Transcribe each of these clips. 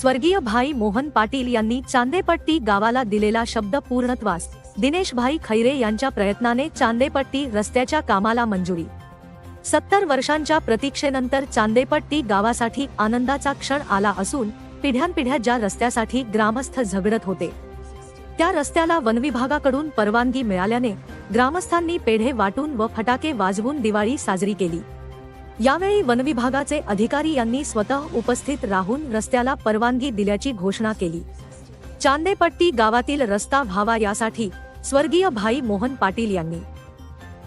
स्वर्गीय भाई मोहन पाटील यांनी चांदेपट्टी गावाला दिलेला शब्द पूर्णत्वास. दिनेश भाई खैरे यांच्या प्रयत्नाने चांदेपट्टी रस्त्याच्या कामाला मंजुरी. सत्तर वर्षांच्या प्रतीक्षेनंतर चांदेपट्टी गावासाठी आनंदाचा क्षण आला असून पिढ्यानपिढ्या ज्या रस्त्यासाठी ग्रामस्थ झगडत होते. त्या रस्त्याला वनविभागाकडून परवानगी मिळाल्याने ग्रामस्थांनी पेढे वाटून व फटाके वाजवून दिवाळी साजरी केली. यावेळी वनविभागाचे अधिकारी यांनी स्वतः उपस्थित राहून रस्त्याला परवानगी दिल्याची घोषणा केली. चांदेपट्टी गावातील रस्ता व्हावा यासाठी स्वर्गीय भाई मोहन पाटील यांनी.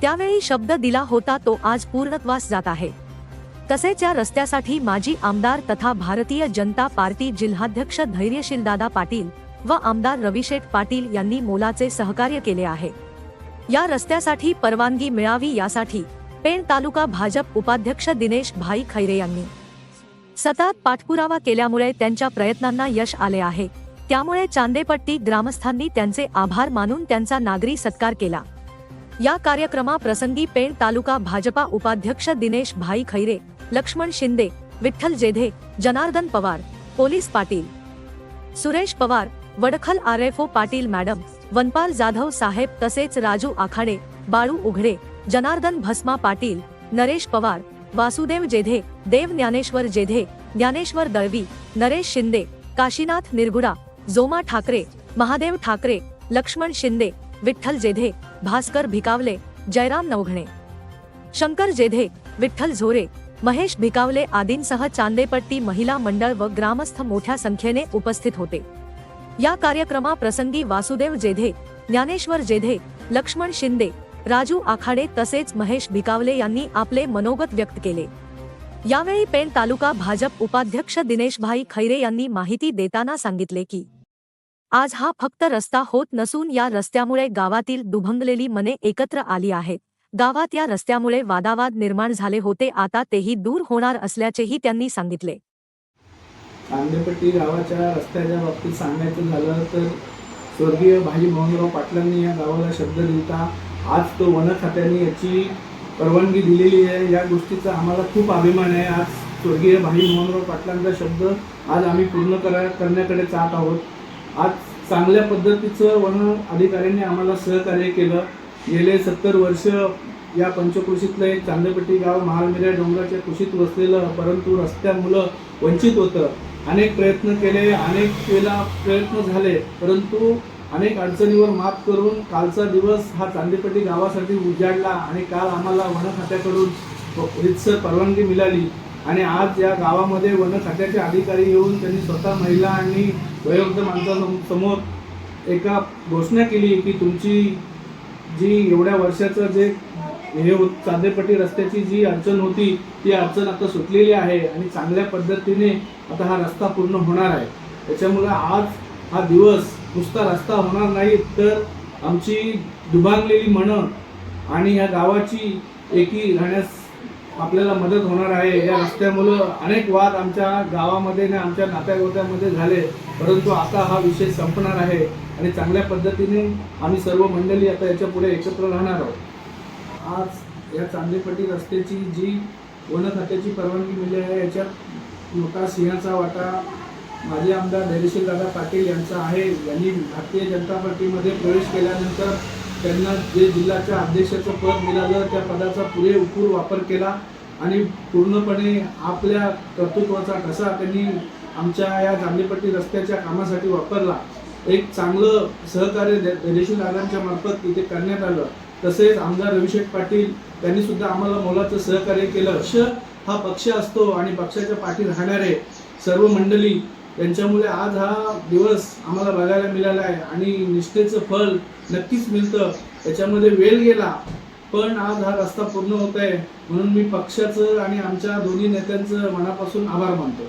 त्यावेळी शब्द दिला होता तो आज पूर्णत्वास जात आहे. तसेच या रस्त्यासाठी माजी आमदार तथा भारतीय जनता पार्टी जिल्हाध्यक्ष धैर्यशील दादा पाटील व आमदार रविशेठ पाटील यांनी मोलाचे सहकार्य केले आहे. या रस्त्यासाठी परवानगी मिळावी यासाठी पेण तालुका भाजप उपाध्यक्ष दिनेश भाई खैरे यांनी. सतत पाठपुरावा केल्यामुळे त्यांच्या प्रयत्नांना यश आले आहे. त्यामुळे चांदेपट्टी ग्रामस्थांनी त्यांचे आभार मानून त्यांचा नागरी सत्कार केला. या कार्यक्रमाप्रसंगी पेण तालुका भाजपा उपाध्यक्ष Dinesh bhai Khaire Laxman Shinde Vitthal Jedhe Janardan Pawar police Patil Suresh Pawar Wadkhal R F O Patil madam वनपाल जाधव साहेब तसेच राजू आखाडे बाळू उघडे जनार्दन, भस्मा पाटील, नरेश पवार, वासुदेव जेधे, देव ज्ञानेश्वर जेधे, ज्ञानेश्वर दळवी, नरेश शिंदे, काशीनाथ निरगुडा, जोमा ठाकरे, महादेव ठाकरे, लक्ष्मण शिंदे, विठ्ठल जेधे, भास्कर भिकावले, जयराम नवघणे. शंकर जेधे, विठ्ठल झोरे, महेश भिकावले आदींसह चांदेपट्टी महिला मंडळ व ग्रामस्थ मोठ्या संख्येने उपस्थित होते. या कार्यक्रमाप्रसंगी वासुदेव जेधे, ज्ञानेश्वर जेधे, लक्ष्मण शिंदे राजू आखाडे तसेच महेश भिकावले यांनी आपले मनोगत व्यक्त केले. यावेळी पेण तालुका भाजप उपाध्यक्ष दिनेशभाई खैरे यांनी माहिती देताना सांगितले की आज हा फक्त रस्ता होत नसून या रस्त्यामुळे गावातील दुभंगलेली मने एकत्र आली आहेत. गावात या रस्त्यामुळे वादावाद निर्माण झाले होते. आता तेही दूर होणार असल्याचेही त्यांनी सांगितले. कांदेपट्टी गावाच्या रस्त्याच्या बाबतीत सांगायचं झालं तर स्वर्गीय भाजी मोहनराव पाटलांनी या गावाला शब्द लिहिता आज तो वन खात्याने याची परवानगी दिलेली आहे. या गोष्टीचा आम्हाला खूप अभिमान आहे. आज स्वर्गीय भाई मोहनराव पाटलांचा शब्द आज आम्ही पूर्ण करा करण्याकडे जात आहोत. आज चांगल्या पद्धतीचं वन अधिकाऱ्यांनी आम्हाला सहकार्य केलं. गेले सत्तर वर्ष या पंचकृषीतलं एक चांदेपट्टी गाव महालमिऱ्या डोंगराच्या कुशीत वसलेलं परंतु रस्त्यामुळं वंचित होतं. अनेक प्रयत्न केले अनेक वेळेला प्रयत्न झाले परंतु अनेक अडचणीवर मात करून कालचा दिवस हा चांदीपट्टी गावासाठी उजाडला आणि काल आम्हाला वन खात्याकडून रितसर परवानगी मिळाली. आणि आज या गावामध्ये वन खात्याचे अधिकारी येऊन त्यांनी स्वतः महिला आणि वयोवृद्ध माणसासमोर एका घोषणा केली की तुमची जी एवढ्या वर्षाचं जे हे होत चांदेपट्टी रस्त्याची जी अडचण होती ती अडचण आता सुटलेली आहे आणि चांगल्या पद्धतीने आता हा रस्ता पूर्ण होणार आहे. त्याच्यामुळे आज हा दिवस नुसता रस्ता होणार नाही तर आमची दुभांगलेली मनं आणि ह्या गावाची एकी राहण्यास आपल्याला मदत होणार आहे. या रस्त्यामुळं अनेक वाद आमच्या गावामध्ये आणि आमच्या नात्यागोत्यामध्ये झाले परंतु आता हा विषय संपणार आहे आणि चांगल्या पद्धतीने आम्ही सर्व मंडळी आता याच्यापुढे एकत्र राहणार आहोत. आज या चांदेपट्टी रस्त्याची जी वन खात्याची परवानगी मिळाली आहे याच्यात मोठा सिंहाचा वाटा माजी आमदार धैर्यशील दादा पाटील यांचा आहे. यांनी भारतीय जनता पार्टीमध्ये प्रवेश केल्यानंतर त्यांना जे जिल्ह्याच्या अध्यक्षाचं पद मिळालं त्या पदाचा पुरेपूर वापर केला आणि पूर्णपणे आपल्या कर्तृत्वाचा ठसा त्यांनी आमच्या या जांभेपट्टी रस्त्याच्या कामासाठी वापरला. एक चांगलं सहकार्य धैर्यशील दादांच्या मार्फत इथे करण्यात आलं. तसेच आमदार रविशेठ पाटील त्यांनी सुद्धा आम्हाला मोलाचं सहकार्य केलं. पक्ष हा पक्ष असतो आणि पक्षाच्या पाठी राहणारे सर्व मंडळी त्यांच्यामुळे आज हा दिवस आम्हाला बघायला मिळाला आहे आणि निष्ठेचं फल नक्कीच मिळतं. त्याच्यामध्ये वेळ गेला पण आज हा रस्ता पूर्ण होत आहे. म्हणून मी पक्षाचं आणि आमच्या दोन्ही नेत्यांचं मनापासून आभार मानतो.